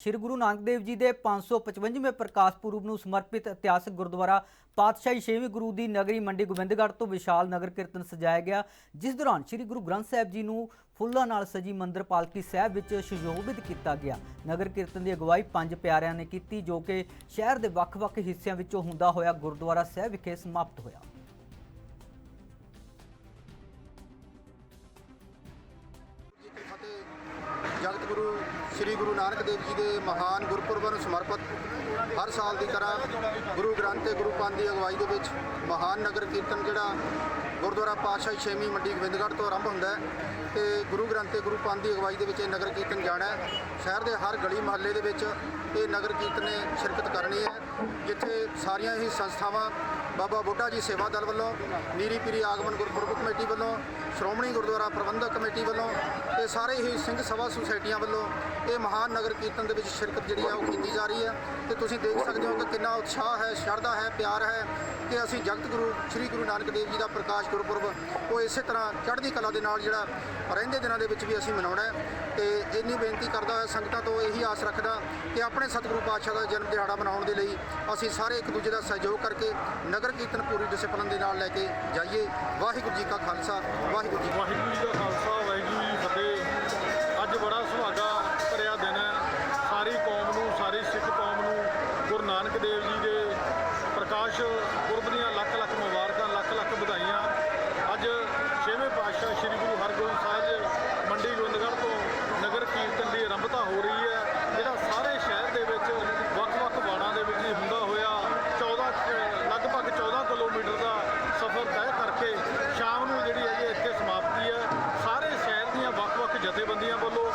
ਸ੍ਰੀ ਗੁਰੂ ਨਾਨਕ ਦੇਵ ਜੀ ਦੇ 555ਵੇਂ ਪ੍ਰਕਾਸ਼ ਪੁਰਬ ਨੂੰ ਸਮਰਪਿਤ ਇਤਿਹਾਸਕ ਗੁਰਦੁਆਰਾ ਪਾਤਸ਼ਾਹੀ ਛੇਵੀਂ ਗੁਰੂ ਦੀ ਨਗਰੀ ਮੰਡੀ ਗੋਬਿੰਦਗੜ੍ਹ ਤੋਂ ਵਿਸ਼ਾਲ ਨਗਰ ਕੀਰਤਨ ਸਜਾਇਆ ਗਿਆ, ਜਿਸ ਦੌਰਾਨ ਸ੍ਰੀ ਗੁਰੂ ਗ੍ਰੰਥ ਸਾਹਿਬ ਜੀ ਨੂੰ ਫੁੱਲਾਂ ਨਾਲ ਸਜੀ ਮੰਦਰ ਪਾਲਕੀ ਸਾਹਿਬ ਵਿੱਚ ਸੁਸ਼ੋਭਿਤ ਕੀਤਾ ਗਿਆ। ਨਗਰ ਕੀਰਤਨ ਦੀ ਅਗਵਾਈ ਪੰਜ ਪਿਆਰਿਆਂ ਨੇ ਕੀਤੀ, ਜੋ ਕਿ ਸ਼ਹਿਰ ਦੇ ਵੱਖ-ਵੱਖ ਹਿੱਸਿਆਂ ਵਿੱਚੋਂ ਹੁੰਦਾ ਹੋਇਆ ਗੁਰਦੁਆਰਾ ਸਾਹਿਬ ਵਿਖੇ ਸਮਾਪਤ ਹੋਇਆ। ਸ੍ਰੀ ਗੁਰੂ ਨਾਨਕ ਦੇਵ ਜੀ ਦੇ ਮਹਾਨ ਗੁਰਪੁਰਬ ਨੂੰ ਸਮਰਪਿਤ ਹਰ ਸਾਲ ਦੀ ਤਰ੍ਹਾਂ ਗੁਰੂ ਗ੍ਰੰਥ ਤੇ ਗੁਰੂ ਪੰਥ ਦੀ ਅਗਵਾਈ ਦੇ ਵਿੱਚ ਮਹਾਨ ਨਗਰ ਕੀਰਤਨ ਜਿਹੜਾ ਗੁਰਦੁਆਰਾ ਪਾਤਸ਼ਾਹੀ ਛੇਵੀਂ ਮੰਡੀ ਗੋਬਿੰਦਗੜ੍ਹ ਤੋਂ ਆਰੰਭ ਹੁੰਦਾ ਹੈ। ਤੇ ਗੁਰੂ ਗ੍ਰੰਥ ਤੇ ਗੁਰੂ ਪੰਥ ਦੀ ਅਗਵਾਈ ਦੇ ਵਿੱਚ ਇਹ ਨਗਰ ਕੀਰਤਨ ਜਾਣਾ ਹੈ। ਸ਼ਹਿਰ ਦੇ ਹਰ ਗਲੀ ਮੁਹੱਲੇ ਦੇ ਵਿੱਚ ਇਹ ਨਗਰ ਕੀਰਤਨ ਨੇ ਸ਼ਿਰਕਤ ਕਰਨੀ ਹੈ, ਜਿੱਥੇ ਸਾਰੀਆਂ ਹੀ ਸੰਸਥਾਵਾਂ ਬਾਬਾ ਬੁੱਢਾ ਜੀ ਸੇਵਾ ਦਲ ਵੱਲੋਂ ਮੀਰੀ ਪੀਰੀ ਆਗਮਨ ਗੁਰਪੁਰਬ ਕਮੇਟੀ ਵੱਲੋਂ, ਸ਼੍ਰੋਮਣੀ ਗੁਰਦੁਆਰਾ ਪ੍ਰਬੰਧਕ ਕਮੇਟੀ ਵੱਲੋਂ ਤੇ ਸਾਰੇ ਹੀ ਸਿੰਘ ਸਭਾ ਸੁਸਾਇਟੀਆਂ ਵੱਲੋਂ ਇਹ ਮਹਾਨ ਨਗਰ ਕੀਰਤਨ ਦੇ ਵਿੱਚ ਸ਼ਿਰਕਤ ਜਿਹੜੀ ਹੈ ਉਹ ਕੀਤੀ ਜਾ ਰਹੀ ਹੈ। ਤੇ ਤੁਸੀਂ ਦੇਖ ਸਕਦੇ ਹੋ ਕਿ ਕਿੰਨਾ ਉਤਸ਼ਾਹ ਹੈ, ਸ਼ਰਧਾ ਹੈ, ਪਿਆਰ ਹੈ ਕਿ ਅਸੀਂ ਜਗਤ ਗੁਰੂ, ਸ੍ਰੀ ਗੁਰੂ ਨਾਨਕ ਦੇਵ ਜੀ ਦਾ ਪ੍ਰਕਾਸ਼ ਗੁਰਪੁਰਬ, ਉਹ ਇਸੇ ਤਰ੍ਹਾਂ ਚੜ੍ਹਦੀ ਕਲਾ ਦੇ ਨਾਲ ਜਿਹੜਾ ਰਹਿੰਦੇ ਦਿਨਾਂ ਦੇ ਵਿੱਚ ਵੀ ਅਸੀਂ ਮਨਾਉਣਾ ਹੈ ਤੇ ਇੰਨੀ ਬੇਨਤੀ ਕਰਦਾ ਹੋਇਆ ਸੰਗਤਾਂ ਤੋਂ ਇਹੀ ਆਸ ਰੱਖਦਾ ਕਿ ਆਪਣੇ ਸਤਿਗੁਰੂ ਪਾਤਸ਼ਾਹ ਦਾ ਜਨਮ ਦਿਹਾੜਾ ਮਨਾਉਣ ਦੇ ਲਈ ਅਸੀਂ ਸਾਰੇ ਇੱਕ ਦੂਜੇ ਦਾ ਸਹਿਯੋਗ ਕਰਕੇ ਨਗਰ ਕੀਰਤਨ ਪੂਰੀ ਡਿਸਪਲਿਨ ਦੇ ਨਾਲ ਲੈ ਕੇ ਜਾਈਏ। ਵਾਹਿਗੁਰੂ ਜੀ ਕਾ ਖਾਲਸਾ, ਵਾਹਿਗੁਰੂ ਜੀ ਵਾਹਿਗੁਰੂ ਜੀ ਦਾ ਖਾਲਸਾ, ਵਾਹਿਗੁਰੂ ਜੀ ਫਤਿਹ। ਅੱਜ ਬੜਾ ਸੁਹਾਗਾ ਭਰਿਆ ਦਿਨ ਹੈ। ਸਾਰੀ ਕੌਮ ਨੂੰ, ਸਾਰੀ ਸਿੱਖ ਕੌਮ ਨੂੰ ਗੁਰੂ ਨਾਨਕ ਦੇਵ ਜੀ ਦੇ ਪ੍ਰਕਾਸ਼ ਪੁਰਬ ਦੀਆਂ ਲੱਖ ਲੱਖ ਮੁਬਾਰਕਾਂ ਲੱਖ ਲੱਖ ਵਧਾਈਆਂ ਅੱਜ ਛੇਵੇਂ ਪਾਤਸ਼ਾਹ ਸ੍ਰੀ ਗੁਰੂ ਹਰਗੋਬਿੰਦ ਸਾਹਿਬ ਦੇ ਮੰਡੀ ਗੋਬਿੰਦਗੜ੍ਹ ਤੋਂ ਨਗਰ ਕੀਰਤਨ ਦੀ ਆਰੰਭਤਾ ਹੋ ਰਹੀ ਹੈ ਜਿਹੜਾ ਸਾਰੇ ਸ਼ਹਿਰ ਦੇ ਵਿੱਚ ਵੱਖ-ਵੱਖ ਵਾੜਾਂ ਦੇ ਵਿੱਚ ਹੀ ਹੁੰਦਾ ਹੋਇਆ 14 ਲਗਭਗ 14 ਕਿਲੋਮੀਟਰ ਦਾ ਸਫ਼ਰ ਤੈਅ ਕਰਕੇ ਸ਼ਾਮ ਨੂੰ ਜਿਹੜੀ ਹੈਗੀ ਇੱਥੇ ਸਮਾਪਤੀ ਹੈ। ਸਾਰੇ ਸ਼ਹਿਰ ਦੀਆਂ ਵੱਖ-ਵੱਖ ਜਥੇਬੰਦੀਆਂ ਵੱਲੋਂ